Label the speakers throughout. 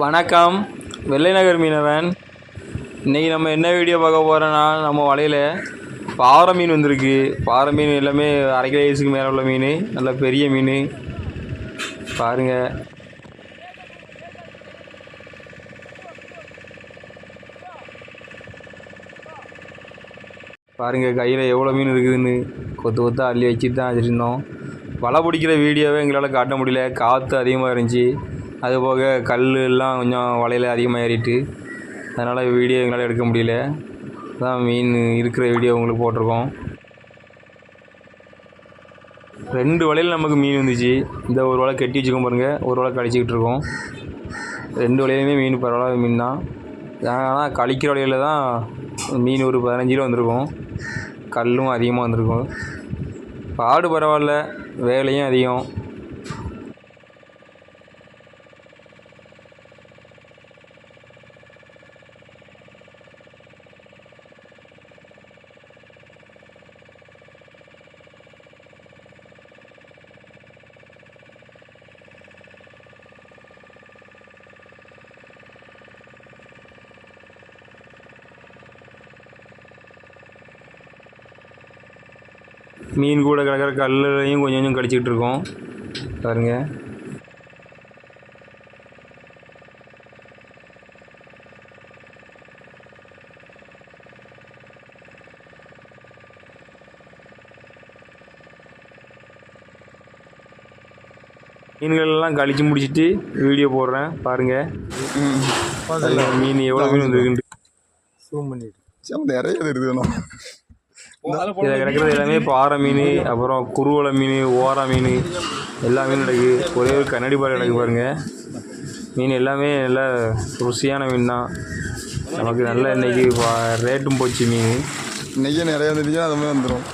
Speaker 1: வணக்கம். வெள்ளைநகர் மீனவன். இன்றைக்கி நம்ம என்ன வீடியோ பார்க்க போகிறோன்னா நம்ம வலையில் பாறை மீன் வந்திருக்கு. பாறை மீன் எல்லாமே அரை கிலோ வயசுக்கு மேலே உள்ள மீன். நல்ல பெரிய மீன். பாருங்கள் பாருங்கள் கையில் எவ்வளோ மீன் இருக்குதுன்னு. கொத்து கொத்து அள்ளி வச்சுட்டு தான் வச்சுருந்தோம். வலை பிடிக்கிற வீடியோவே எங்களால் காட்ட முடியல. காற்று அதிகமாக இருந்துச்சு. அதுபோக கல் எல்லாம் கொஞ்சம் வலையில் அதிகமாக ஏறிட்டு அதனால் வீடியோ எங்களால் எடுக்க முடியல. அதான் மீன் இருக்கிற வீடியோ உங்களுக்கு போட்டிருக்கோம். ரெண்டு வலையில் நமக்கு மீன் வந்துச்சு. இந்த ஒரு வலை கட்டி வச்சுக்கோம் பாருங்கள் ஒரு வலை கழிச்சிக்கிட்டு இருக்கோம். ரெண்டு வலையிலுமே மீன் பரவாயில்ல மீன் தான். ஆனால் கழிக்கிற வலையில் தான் மீன் ஒரு பதினஞ்சு கிலோ வந்திருக்கும். கல்லும் அதிகமாக வந்திருக்கும். பாடு பரவாயில்ல. வேலையும் அதிகம். மீன் கூட கிடக்கிற கல்லையும் கொஞ்சம் கொஞ்சம் கடிச்சிக்கிட்டு இருக்கோம் பாருங்க. மீன்கள் எல்லாம் கழிச்சு முடிச்சிட்டு வீடியோ போடுறேன். பாருங்க. அதுல மீன் எவ்வளோ மீன் வந்துருக்குன்ட்டு
Speaker 2: ஜூம் பண்ணிட்டு
Speaker 3: நிறைய இருக்குது
Speaker 1: இதில் கிடக்கிறது எல்லாமே பாறை மீன் அப்புறம் குருவலை மீன் ஓரா மீன் எல்லா மீனும் கிடக்கு. ஒரே ஒரு கண்ணாடி பாறை கிடக்கு பாருங்க. மீன் எல்லாமே நல்ல ருசியான மீன் தான் நமக்கு நல்ல இன்னைக்கு பா- ரேட்டும் போச்சு மீன்.
Speaker 3: இன்னைக்கு நிறைய வந்துருச்சுன்னா அது மாதிரி வந்துடும்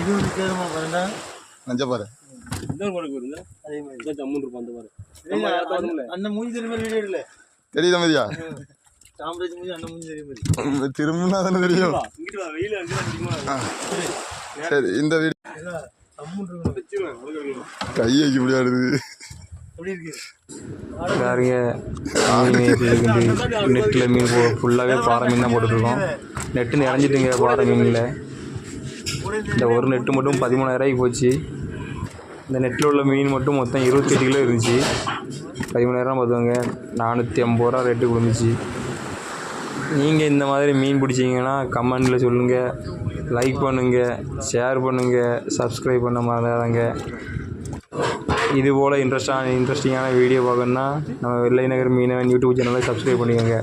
Speaker 2: இது பாருண்டா
Speaker 3: நஞ்சப்பாரு
Speaker 2: அதே மாதிரி. அண்ணன் மூஞ்சி தெரியுமா வீடியோ எடுல
Speaker 3: தெரியுதா மாதிரியா திரும்பினா தானே தெரியும். சரி. இந்த வீடு கை வைக்க முடியாது
Speaker 2: எப்படி இருக்கு?
Speaker 1: பாருங்க நெட்டில் மீன் போ ஃபுல்லாகவே பாறை மீன் தான் போட்டுட்ருக்கோம் நெட்டு நிறைஞ்சிட்டுங்க பாறை மீனில். இந்த ஒரு நெட்டு மட்டும் பதிமூணாயிரூவாய்க்கு போச்சு. இந்த நெட்டில் உள்ள மீன் மட்டும் மொத்தம் இருபத்தெட்டு கிலோ இருந்துச்சு. பதிமூணாயிரம் பார்த்துக்கோங்க. நானூற்றி ஐம்பது ரூபா ரேட்டு விழுந்துச்சு நீங்கள் இந்த மாதிரி மீன் பிடிச்சிங்கன்னா கமெண்டில் சொல்லுங்கள் லைக் பண்ணுங்கள் ஷேர் பண்ணுங்கள் சப்ஸ்கிரைப் பண்ண மறந்துடாதங்க. இது போல் இன்ட்ரெஸ்டான இன்ட்ரெஸ்டிங்கான வீடியோ பார்க்கணுன்னா நம்ம வெள்ளை நகர் மீனவன் யூடியூப் சேனலை சப்ஸ்கிரைப் பண்ணிக்கோங்க.